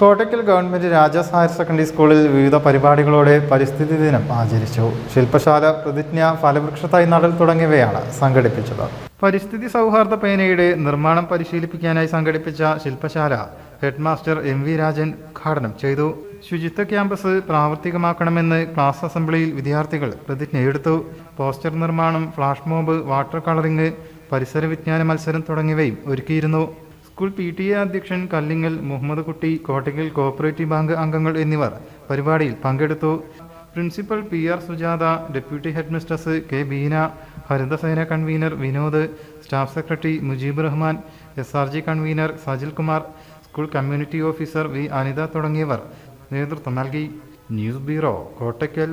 Kottakkal government Rajas higher secondary സ്കൂളിൽ വിവിധ പരിപാടികളോടെ പരിസ്ഥിതി ദിനം ആചരിച്ചു. ശില്പശാല പ്രതിജ്ഞ ഫലവൃക്ഷത്തായി നടൽ തുടങ്ങിയവയാണ് സംഘടിപ്പിച്ചത്. പരിസ്ഥിതി സൗഹാർദ്ദ പേനയുടെ നിർമ്മാണം പരിശീലിപ്പിക്കാനായി സംഘടിപ്പിച്ച ശില്പശാല ഹെഡ്മാസ്റ്റർ എം വി രാജൻ ഉദ്ഘാടനം ചെയ്തു. ശുചിത്വ ക്യാമ്പസ് പ്രാവർത്തികമാക്കണമെന്ന് ക്ലാസ് അസംബ്ലിയിൽ വിദ്യാർത്ഥികൾ പ്രതിജ്ഞയെടുത്തു. പോസ്റ്റർ നിർമ്മാണം ഫ്ലാഷ് മോബ് വാട്ടർ കളറിംഗ് പരിസര വിജ്ഞാന മത്സരം തുടങ്ങിയവയും ഒരുക്കിയിരുന്നു. സ്കൂൾ പി ടി എ അധ്യക്ഷൻ കല്ലിങ്ങൽ മുഹമ്മദ് കുട്ടി കോട്ടയ്ക്കൽ കോഓപ്പറേറ്റീവ് ബാങ്ക് അംഗങ്ങൾ എന്നിവർ പരിപാടിയിൽ പങ്കെടുത്തു. Principal P R Sujatha deputy headmistress K Beena Harithasena convener Vinod staff secretary Mujeeb Rahman S R G convener Sajil Kumar school community officer V Anitha തുടങ്ങിയവർ നേതൃത്വം നൽകി. News bureau Kottakkal.